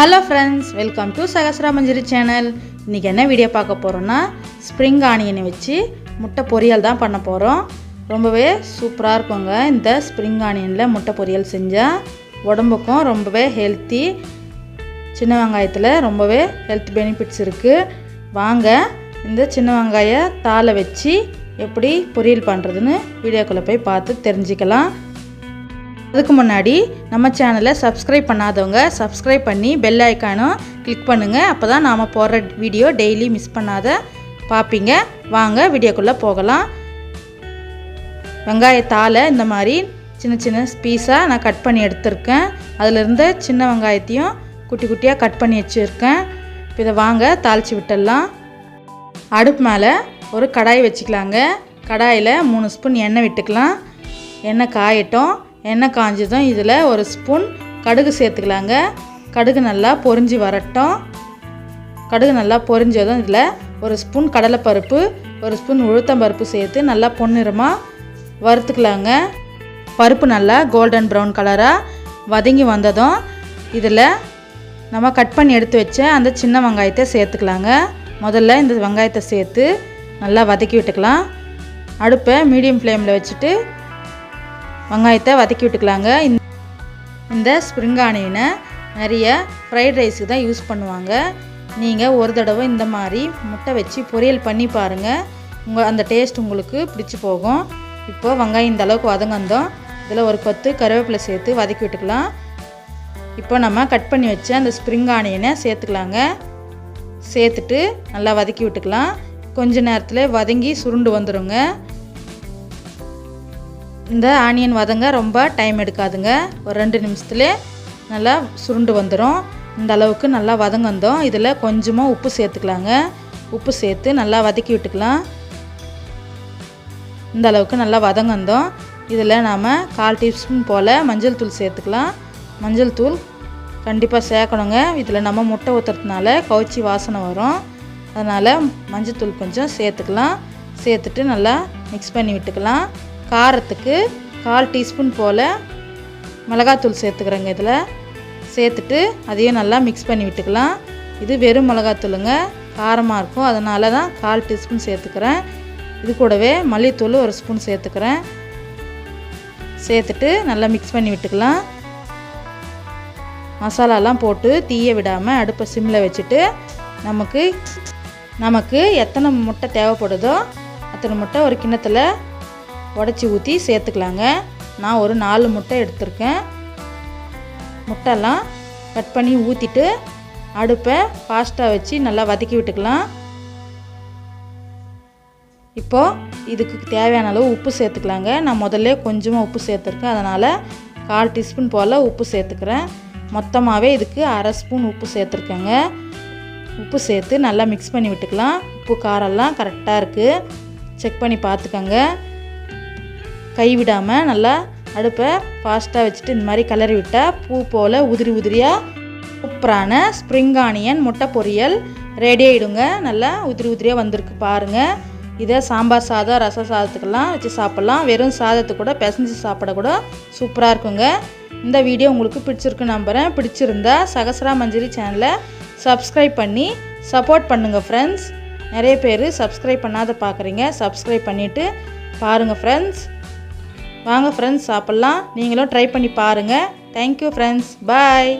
Hello friends welcome to Sahasra Manjari channel இன்றைக்கி என்ன video பார்க்க போகிறோன்னா ஸ்ப்ரிங் ஆனியனை வச்சு முட்டை பொரியல் தான் பண்ண போகிறோம் ரொம்பவே சூப்பராக இருக்குங்க. இந்த ஸ்ப்ரிங் ஆனியனில் முட்டை பொரியல் செஞ்சால் உடம்புக்கும் ரொம்பவே ஹெல்த்தி சின்ன வெங்காயத்தில் ரொம்பவே ஹெல்த் பெனிஃபிட்ஸ் இருக்குது வாங்க இந்த சின்ன வெங்காய தாளை வச்சு எப்படி பொரியல் பண்ணுறதுன்னு வீடியோக்குள்ளே போய் பார்த்து தெரிஞ்சுக்கலாம். அதுக்கு முன்னாடி நம்ம சேனலை சப்ஸ்கிரைப் பண்ணாதவங்க சப்ஸ்கிரைப் பண்ணி பெல் ஐக்கானும் கிளிக் பண்ணுங்கள் அப்போ தான் நாம் போடுற வீடியோ டெய்லி மிஸ் பண்ணாத. பார்ப்பீங்க வாங்க வீடியோக்குள்ளே போகலாம். வெங்காயத்தால் இந்த மாதிரி சின்ன சின்ன பீஸாக நான் கட் பண்ணி எடுத்திருக்கேன். அதில் சின்ன வெங்காயத்தையும் குட்டி குட்டியாக கட் பண்ணி வச்சுருக்கேன். இப்போ இதை வாங்க தாளித்து விட்டுடலாம். அடுப்பு மேலே ஒரு கடாய் வச்சுக்கலாங்க. கடாயில் மூணு ஸ்பூன் எண்ணெய் விட்டுக்கலாம். எண்ணெய் காயட்டும். எண்ணெய் காஞ்சதும். இதில் ஒரு ஸ்பூன் கடுகு சேர்த்துக்கலாங்க. கடுகு நல்லா பொரிஞ்சு வரட்டும். கடுகு நல்லா பொரிஞ்சதும் இதில் ஒரு ஸ்பூன் கடலைப்பருப்பு ஒரு ஸ்பூன் உளுத்தம்பருப்பு சேர்த்து நல்லா பொன்னிறமாக வறுத்துக்கலாங்க. பருப்பு நல்லா கோல்டன் ப்ரௌன் கலராக வதங்கி வந்ததும் இதில் நம்ம கட் பண்ணி எடுத்து வச்ச அந்த சின்ன வெங்காயத்தை சேர்த்துக்கலாங்க. முதல்ல இந்த வெங்காயத்தை சேர்த்து நல்லா வதக்கி விட்டுக்கலாம். அடுப்பை மீடியம் ஃப்ளேமில் வச்சுட்டு வெங்காயத்தை வதக்கி விட்டுக்கலாங்க. இந்த- இந்த ஸ்ப்ரிங் ஆனியனை நிறைய ஃப்ரைட் ரைஸுக்கு தான் யூஸ் பண்ணுவாங்க. நீங்கள் ஒரு தடவை இந்த மாதிரி முட்டை வச்சு பொரியல் பண்ணி பாருங்கள் உங்கள் அந்த டேஸ்ட் உங்களுக்கு பிடிச்சி போகும். இப்போ வெங்காயம் இந்த அளவுக்கு வதங்கந்தோம் இதில் ஒரு கொத்து கருவேப்பிலை சேர்த்து வதக்கி விட்டுக்கலாம். இப்போ நம்ம கட் பண்ணி வச்ச அந்த ஸ்ப்ரிங் ஆனியனை சேர்த்துக்கலாங்க. சேர்த்துட்டு நல்லா வதக்கி விட்டுக்கலாம். கொஞ்ச நேரத்தில் வதங்கி சுருண்டு வந்துடுங்க இந்த ஆனியன் வதங்க ரொம்ப டைம் எடுக்காதுங்க. ஒரு ரெண்டு நிமிஷத்துலேயே நல்லா சுருண்டு வந்துடும் இந்த அளவுக்கு நல்லா வதங்கந்தோம் இதில் கொஞ்சமாக உப்பு சேர்த்துக்கலாங்க. உப்பு சேர்த்து நல்லா வதக்கி விட்டுக்கலாம். இந்த அளவுக்கு நல்லா வதங்கந்தோம் இதில் நாம் கால் டீஸ்பூன் போல் மஞ்சள் தூள் சேர்த்துக்கலாம். மஞ்சள் தூள் கண்டிப்பாக சேர்க்கணுங்க. இதில் நம்ம முட்டை ஊற்றுறதுனால கவுச்சி வாசனை வரும். அதனால் மஞ்சள் தூள் கொஞ்சம் சேர்த்துக்கலாம். சேர்த்துட்டு நல்லா மிக்ஸ் பண்ணி விட்டுக்கலாம். காரத்துக்கு கால் டீஸ்பூன் போல் மிளகாத்தூள் சேர்த்துக்கிறேங்க இதில். சேர்த்துட்டு அதையும் நல்லா மிக்ஸ் பண்ணி விட்டுக்கலாம். இது வெறும் மிளகாத்தூளுங்க. காரமாக இருக்கும். அதனால தான் கால் டீஸ்பூன் சேர்த்துக்கிறேன். இது கூடவே மல்லித்தூள் ஒரு ஸ்பூன் சேர்த்துக்கிறேன். சேர்த்துட்டு நல்லா மிக்ஸ் பண்ணி விட்டுக்கலாம். மசாலாலாம் போட்டு தீய விடாமல் அடுப்பை சிம்மில் வச்சுட்டு நமக்கு நமக்கு எத்தனை முட்டை தேவைப்படுதோ அத்தனை முட்டை ஒரு கிண்ணத்தில் உடச்சி ஊற்றி சேர்த்துக்கலாங்க. நான் ஒரு நாலு முட்டை எடுத்திருக்கேன். முட்டைலாம் கட் பண்ணி ஊற்றிட்டு அடுப்பை ஃபாஸ்ட்டாக வச்சு நல்லா வதக்கி விட்டுக்கலாம். இப்போது இதுக்கு தேவையான அளவு உப்பு சேர்த்துக்கலாங்க. நான் முதல்ல கொஞ்சமாக உப்பு சேர்த்துருக்கேன். அதனால் கால் டீஸ்பூன் போல் உப்பு சேர்த்துக்கிறேன். மொத்தமாகவே இதுக்கு அரை ஸ்பூன் உப்பு சேர்த்துருக்கேங்க. உப்பு சேர்த்து நல்லா மிக்ஸ் பண்ணி விட்டுக்கலாம். உப்பு காரெல்லாம் கரெக்டாக இருக்குது செக் பண்ணி பார்த்துக்கோங்க. கைவிடாமல் நல்லா அடுப்பை ஃபாஸ்ட்டாக வச்சுட்டு இந்த மாதிரி கிளறி விட்டால் பூ போல் உதிரி உதிரியாக சூப்பரான ஸ்ப்ரிங் ஆனியன் முட்டை பொரியல் ரெடி ஆகிடுங்க நல்லா உதிரி உதிரியாக வந்திருக்கு பாருங்கள் இதை சாம்பார் சாதம் ரச சாதத்துக்கெல்லாம் வச்சு சாப்பிட்லாம். வெறும் சாதத்தை கூட பிசைஞ்சு சாப்பிட கூட சூப்பராக இருக்குங்க. இந்த வீடியோ உங்களுக்கு பிடிச்சிருக்கு நம்புகிறேன் பிடிச்சிருந்தா சகசரா மஞ்சரி சேனலை சப்ஸ்கிரைப் பண்ணி சப்போர்ட் பண்ணுங்கள் ஃப்ரெண்ட்ஸ் நிறைய பேர் சப்ஸ்கிரைப் பண்ணாத பார்க்குறீங்க சப்ஸ்கிரைப் பண்ணிவிட்டு பாருங்கள் ஃப்ரெண்ட்ஸ் வாங்க ஃப்ரெண்ட்ஸ் சாப்பிட்லாம். நீங்களும் ட்ரை பண்ணி பாருங்கள் தேங்க்யூ ஃப்ரெண்ட்ஸ் பாய்